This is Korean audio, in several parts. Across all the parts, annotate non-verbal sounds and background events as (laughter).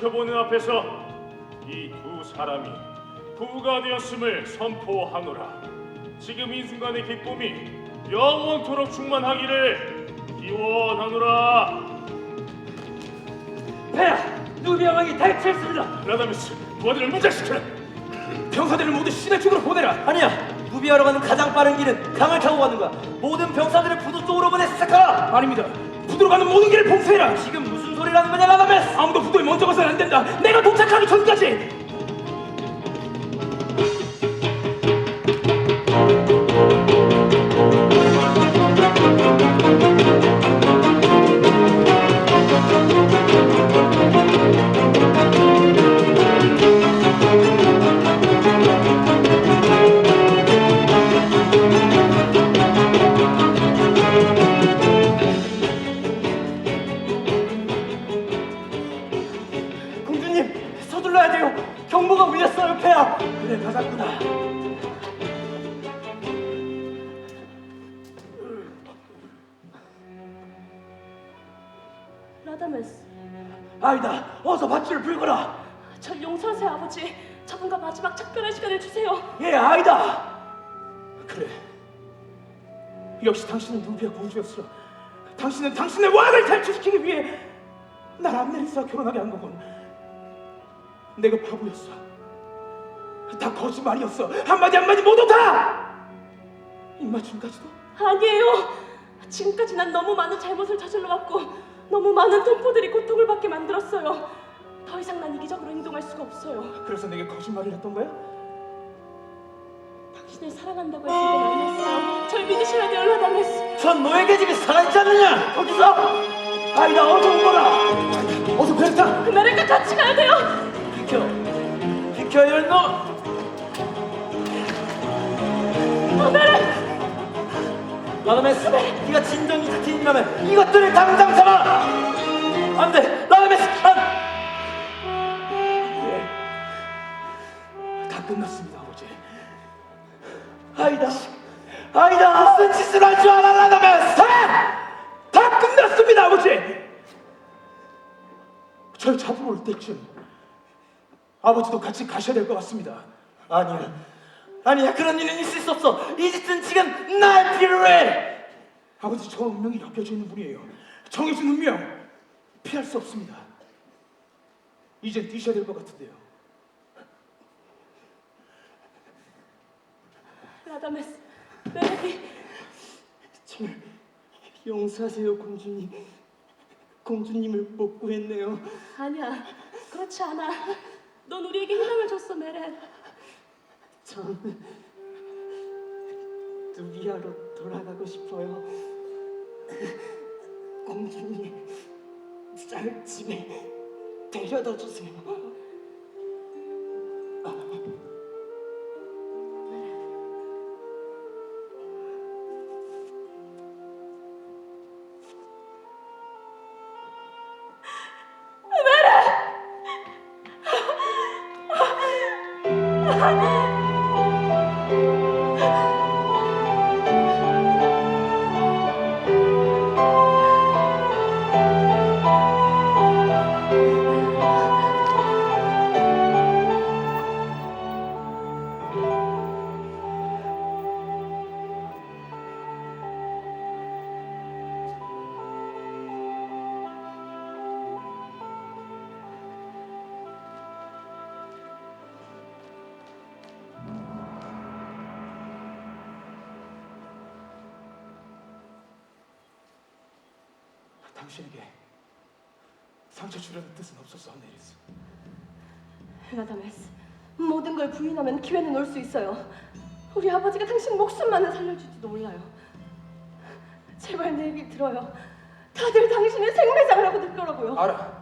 지켜보는 앞에서 이 두 사람이 부가 되었음을 선포하노라. 지금 이 순간의 기쁨이 영원토록 충만하기를 기원하노라. 폐하, 누비아 왕이 탈취했습니다. 라다메스, 부하들을 무장시켜라. 병사들을 모두 시내 쪽으로 보내라. 아니야. 누비아로 가는 가장 빠른 길은 강을 타고 가는 거야. 모든 병사들을 부두 쪽으로 보내 시작하라. 아닙니다. 부두로 가는 모든 길을 봉쇄해라. 지금 소리라는 거냐, 라다메스? 아무도 부두에 먼저 가서는 안 된다. 내가 도착하기 전까지. 누비아 공주였어. 당신은 당신의 왕을 탈출시키기 위해 날 암네리스와 결혼하게 한 거군. 내가 바보였어. 다 거짓말이었어. 한마디 한마디 모두 다. 입맞춤까지도. 아니에요. 지금까지 난 너무 많은 잘못을 저질러 왔고 너무 많은 동포들이 고통을 받게 만들었어요. 더 이상 난 이기적으로 행동할 수가 없어요. 그래서 내게 거짓말을 했던 거야? 당신을 사랑한다고 했을 땐 아니었어요. 절 믿으셔야 돼요, 라다메스. 전 너에게 지금 살아있지 않느냐? 거기서 아이다 어서 오거라. 어서 베르타. 그날과 같이 가야 돼요. 비켜. 비켜, 이런 놈. 아메르, 라다메스, 네가 진정이 자신이라면 이것들을 당장 잡아. 안 돼, 라다메스, 안. 예. 다 끝났습니다, 아이다, 아이다. 무슨 짓을 할줄 라다메스? 다 끝났습니다, 아버지. 절 잡으러 올 때쯤 아버지도 같이 가셔야 될 것 같습니다. 아니야, 아니야. 그런 일은 있을 수 없어. 이 짓은 지금 날 필요해. 아버지 저 운명이 엮여져 있는 분이에요. 정해진 운명 피할 수 없습니다. 이제 뛰셔야 될 것 같은데요. 라다메스, 메르디. 정말 용서하세요, 공주님. 공주님을 못 구했네요. 아니야, 그렇지 않아. 넌 우리에게 희망을 줬어, 메렌. 전 누비아로 돌아가고 싶어요. 공주님, 쌀 집에 데려다 주세요. 당신에게 상처 주려는 뜻은 없었어, 네리스. 라다메스, 모든 걸 부인하면 기회는 올 수 있어요. 우리 아버지가 당신 목숨만은 살려줄지도 몰라요. 제발 내 얘기 들어요. 다들 당신의 생매장을 하고 들 거라고요. 알아.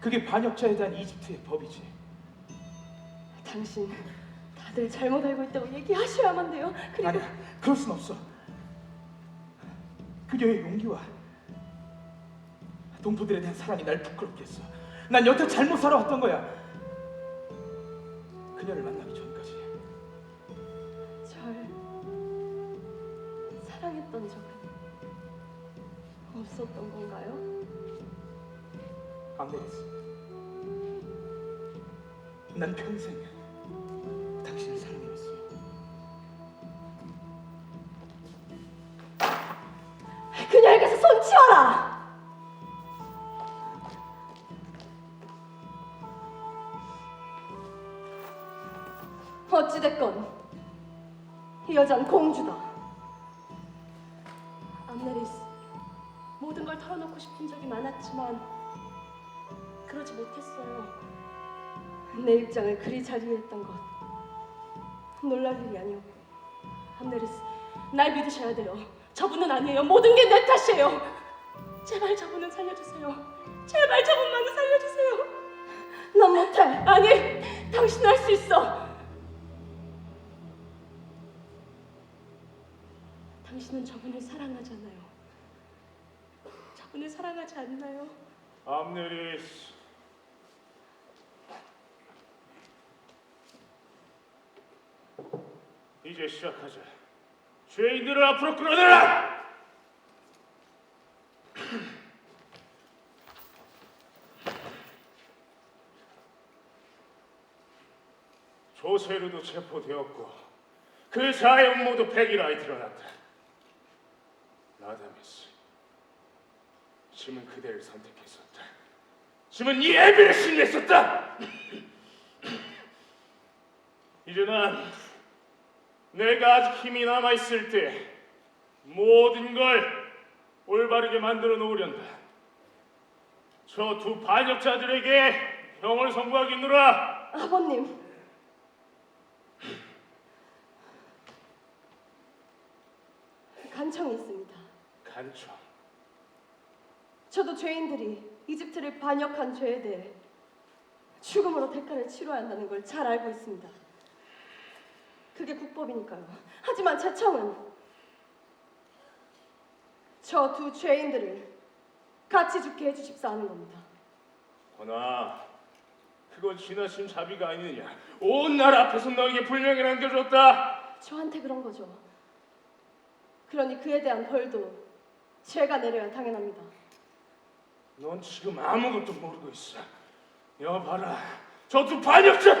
그게 반역자에 대한 이집트의 법이지. 당신 다들 잘못 알고 있다고 얘기하셔야만 돼요. 그리고 아니야, 그럴 순 없어. 그녀의 용기와 동포들에 대한 사랑이 날 부끄럽게 했어. 난 여태 잘못 살아왔던 거야. 그녀를 만나기 전까지 절 사랑했던 적은 없었던 건가요? 안 되겠어. 난 평생 어찌됐건 이 여잔 공주다. 암네리스, 모든 걸 털어놓고 싶은 적이 많았지만 그러지 못했어요. 내 입장을 그리 잘 이해했던 것 놀랄 일이 아니었고 암네리스, 날 믿으셔야 돼요. 저분은 아니에요. 모든 게 내 탓이에요. 제발 저분은 살려주세요. 제발 저분만은 살려주세요. 난 못해. 아니, 당신 할 수 있어. 암네리스. 이제 시작하자. 죄인들을 앞으로 끌어내라! (clears throat) 조세르도 체포되었고 그 사연 모두 백일하에 드러났다. 라다미스, 짐은 그대를 선택했었다. 짐은 이 애비를 신냈었다. 이제 난 내가 아직 힘이 남아 있을 때 모든 걸 올바르게 만들어 놓으련다. 저 두 반역자들에게 형을 선고하겠노라. 아버님. (clears throat) 간청이 있습니다. 간청. 저도 죄인들이 이집트를 반역한 죄에 대해 죽음으로 대가를 치러야 한다는 걸 잘 알고 있습니다. 그게 국법이니까요. 하지만 제 청은 저 두 죄인들을 같이 죽게 해주십사 하는 겁니다. 허나 그건 지나친 자비가 아니느냐. 온 나라 앞에서 너에게 불명예 남겨줬다. 저한테 그런 거죠. 그러니 그에 대한 벌도 제가 내려야 당연합니다. 넌 지금 아무것도 모르고 있어. 여봐라, 저두 반역자.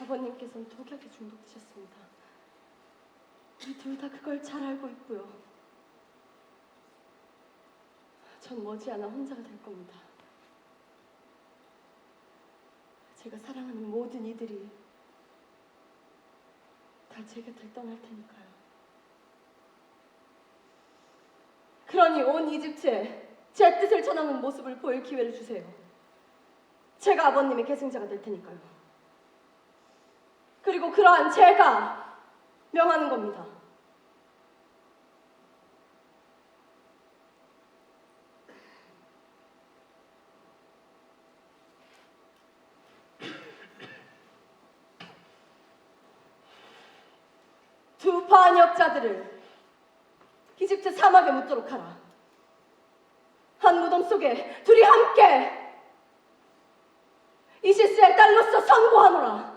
아버님께서는 독약에 중독되셨습니다. 우리 둘 다 그걸 잘 알고 있고요. 전 머지않아 혼자가 될 겁니다. 제가 사랑하는 모든 이들이 다 제 곁을 떠날 테니까요. 그러니 온 이집트에 제 뜻을 전하는 모습을 보일 기회를 주세요. 제가 아버님의 계승자가 될 테니까요. 그리고 그러한 제가 명하는 겁니다. 두 반역자들을 이집트 사막에 묻도록 하라. 한 무덤 속에 둘이 함께 이시스의 딸로서 선고하노라.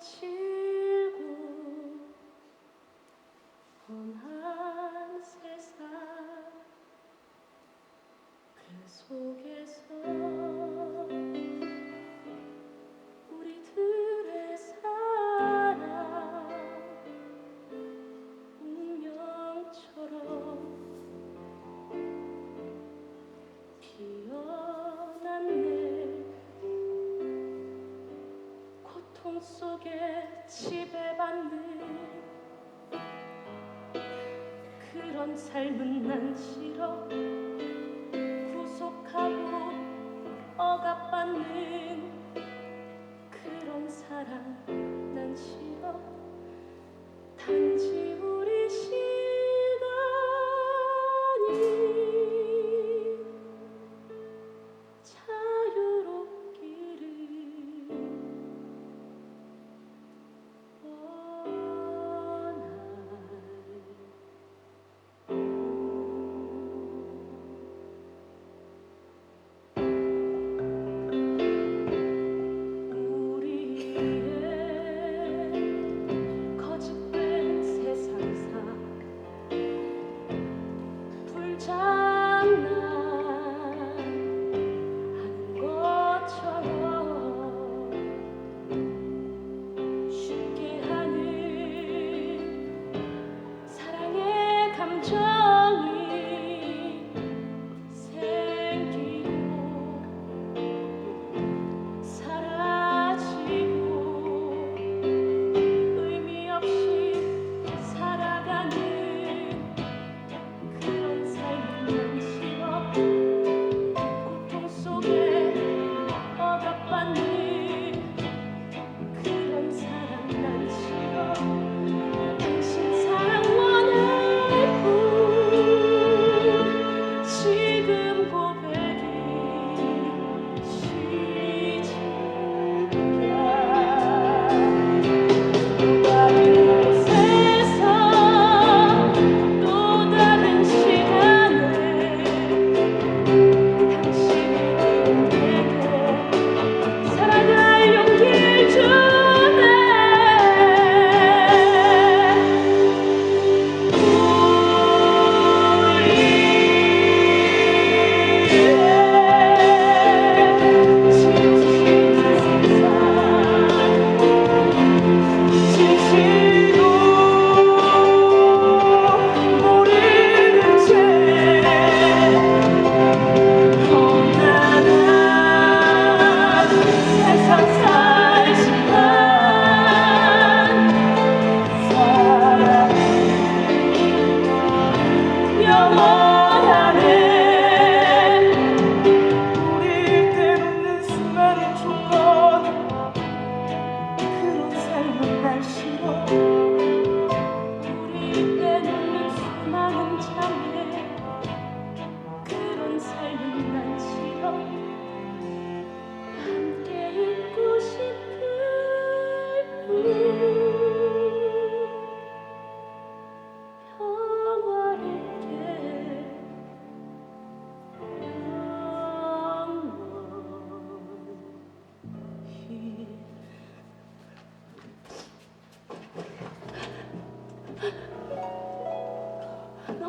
거 그런 삶은 난 싫어. 구속하고 억압받는 그런 사랑 난 싫어. 단지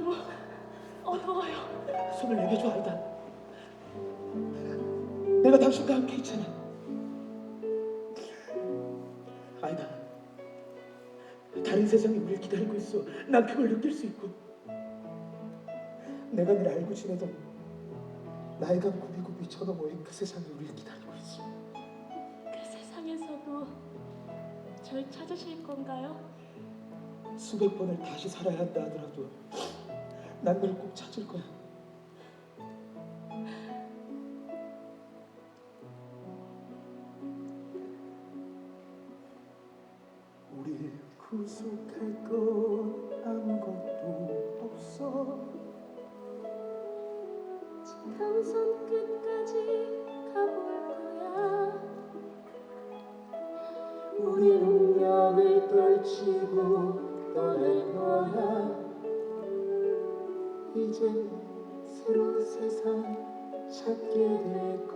너무 어두워요. 손을 내게줘 아이다. 내가 당신과 함께 있잖아. 아이다. 다른 세상이 우리를 기다리고 있어. 난 그걸 느낄 수 있고. 내가 늘 알고 지내던 나이가 굽이굽이 쳐다보인 그 세상이 우리를 기다리고 있어. 그 세상에서도 절 찾으실 건가요? 수백 번을 다시 살아야 한다 하더라도 난널꼭 찾을 거야. 우릴 구속할 건 아무것도 없어. 지평 세상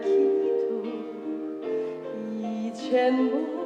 기도. 이젠 못